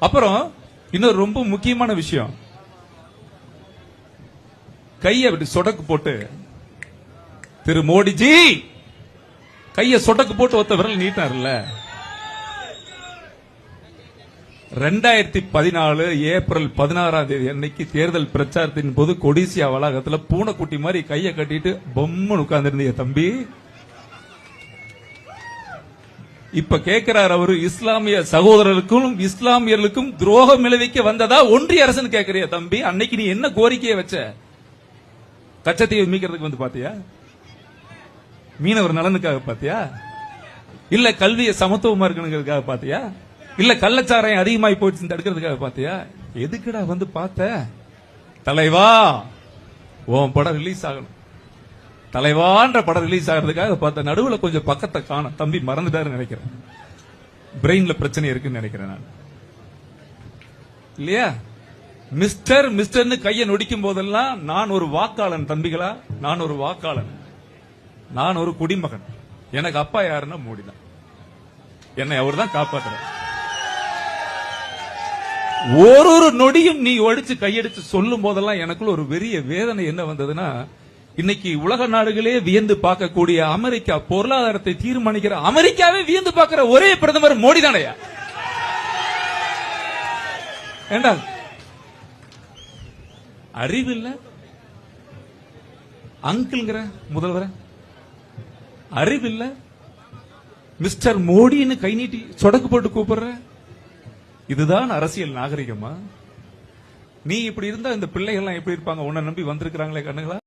அப்புறம் இன்னொரு ரொம்ப முக்கியமான விஷயம். கைய அப்படி சொடக்கு போட்டு திரு மோடிஜி! கைய சொடக்கு போட்டு ஒத்த விரல் நீட்டார்ல ரெண்டாயிரத்தி பதினாலு ஏப்ரல் பதினாறாம் தேதி அன்னைக்கு தேர்தல் பிரச்சாரத்தின் போது கொடிசியா வளாகத்துல பூனைக்குட்டி மாதிரி கையை கட்டிட்டு பொம்முன்னு உட்கார்ந்திருந்தீங்க தம்பி. இப்ப கேட்கிறார் அவரு இஸ்லாமிய சகோதரருக்கும் இஸ்லாமியர்களுக்கும் துரோகம் விளைவிக்க வந்ததா ஒன்றிய அரசு கேட்கறியா தம்பி. அன்னைக்கு நீ என்ன கோரிக்கையை வச்ச? கச்சத்தீவை மீக்கிறதுக்கு வந்து பாத்தியா? மீனவர் நலனுக்காக பாத்தியா? இல்ல கல்வியை சமத்துவமா இருக்கணுங்கிறதுக்காக பாத்தியா? இல்ல கள்ளச்சாராயம் அதிகமாயி போயிடுச்சு தடுக்கிறதுக்காக பாத்தியா? எதுக்குடா வந்து பார்த்த? தலைவா உன் படம் ரிலீஸ் ஆகணும். தலைவான்ற படம் ரிலீஸ் ஆகிறதுக்காக பார்த்த நடுவில் கொஞ்சம் பக்கத்தை காணும் தம்பி மறந்துட்டாரு நினைக்கிறேன். பிரெயின்ல பிரச்சனை இருக்குன்னு நினைக்கிறேன் நான். இல்லையா? மிஸ்டர் மிஸ்டர்னு கையை நொடிக்கும் போதெல்லாம் நான் ஒரு வாக்காளன் தம்பிகளா நான் ஒரு வாக்காளன். நான் ஒரு குடிமகன். எனக்கு அப்பா யாருன்னா மோடி தான் என்னை அவர் தான் காப்பாற்றுறார் ஒரு ஒரு நொடியும் நீ ஒழிச்சு கையடிச்சு சொல்லும் போதெல்லாம் எனக்குள்ள ஒரு பெரிய வேதனை என்ன வந்ததுன்னா இன்னைக்கு உலக நாடுகளே வியந்து பார்க்கக்கூடிய அமெரிக்கா பொருளாதாரத்தை தீர்மானிக்கிற அமெரிக்காவே வியந்து பார்க்கிற ஒரே பிரதமர் மோடி தானையா? ஏண்டா? அறிவு இல்ல? அங்கிள்ங்கிற முதல்வர. இல்ல? மிஸ்டர் மோடின்னு கை நீட்டி சொடக்கு போட்டு கூப்பிடுற? இதுதான் அரசியல் நாகரிகமா? நீ இப்படி இருந்தா இந்த பிள்ளைகள்லாம் எப்படி இருப்பாங்க? உன்னை நம்பி வந்திருக்கிறாங்களே கண்ணுங்களா